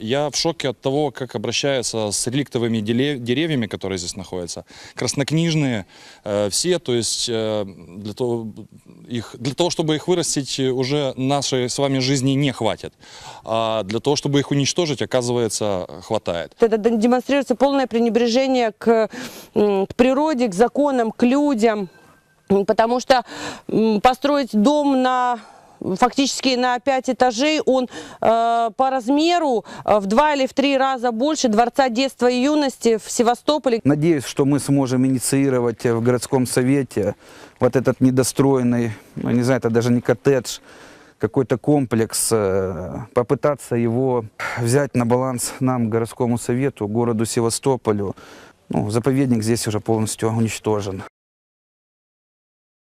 Я в шоке от того, как обращаются с реликтовыми деревьями, которые здесь находятся. Краснокнижные э, все, то есть э, для, того, их, для того, чтобы их вырастить, э, уже нашей с вами жизни не хватит. А для того, чтобы их уничтожить, оказывается, хватает. Это демонстрируется полное пренебрежение к, к природе, к законам, к людям. Потому что построить дом на фактически на пять этажей, он э, по размеру э, в два или в три раза больше Дворца детства и юности в Севастополе. Надеюсь, что мы сможем инициировать в городском совете вот этот недостроенный, ну, не знаю, это даже не коттедж, какой-то комплекс, э, попытаться его взять на баланс нам, городскому совету, городу Севастополю. Ну, заповедник здесь уже полностью уничтожен.